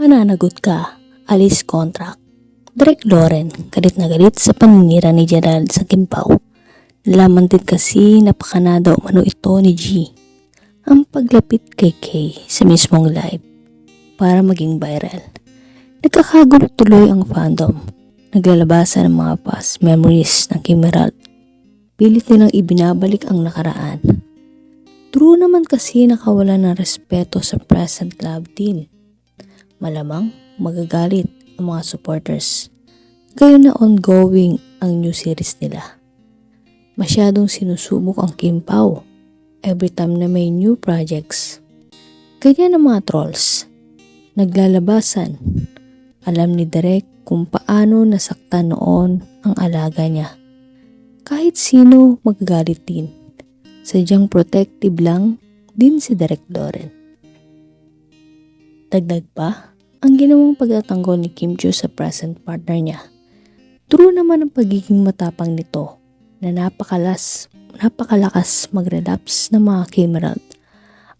Mananagot ka, alis contract. Direk Loren, galit na galit sa paninira ni Gerald sa Kimpaw. Nalaman din kasi napakanada umano ito ni G. Ang paglapit kay Kay sa mismong live para maging viral. Nagkakagulo tuloy ang fandom. Naglalabasan ng mga past memories ng Kim Herald. Pilit nilang ibinabalik ang nakaraan. True naman kasi nakawala ng respeto sa present love team. Malamang magagalit ang mga supporters. Gayon na ongoing ang new series nila. Masyadong sinusubok ang Kim Pao every time na may new projects. Ganyan ang mga trolls. Naglalabasan. Alam ni Derek kung paano nasaktan noon ang alaga niya. Kahit sino magagalit din. Sadyang protective lang din si Derek Loren. Dagdag pa, ang ginawang pagtatanggol ni Kim Chiu sa present partner niya. True naman ang pagiging matapang nito na napakalas, napakalakas mag-relapse ng mga Kimerald.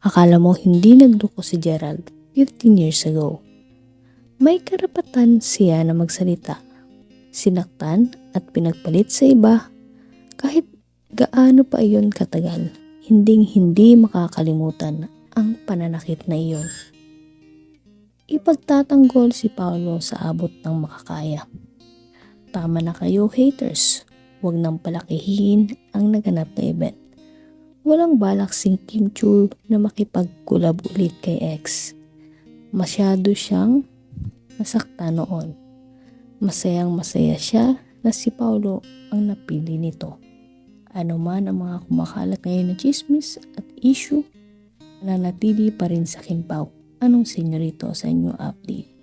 Akala mo hindi nagduko si Gerald 15 years ago. May karapatan siya na magsalita. Sinaktan at pinagpalit sa iba kahit gaano pa iyon katagal. Hinding hindi makakalimutan ang pananakit na iyon. Ipagtatanggol si Paolo sa abot ng makakaya. Tama na kayo haters, huwag nang palakihin ang naganap na event. Walang balak sing Kim Chu na makipagkulab ulit kay ex. Masyado siyang nasakta noon. Masayang masaya siya na si Paulo ang napili nito. Ano man ang mga kumakalat ngayon na chismis at issue, nanatili pa rin sa Kimpaw. Anong senyorito sa inyong update?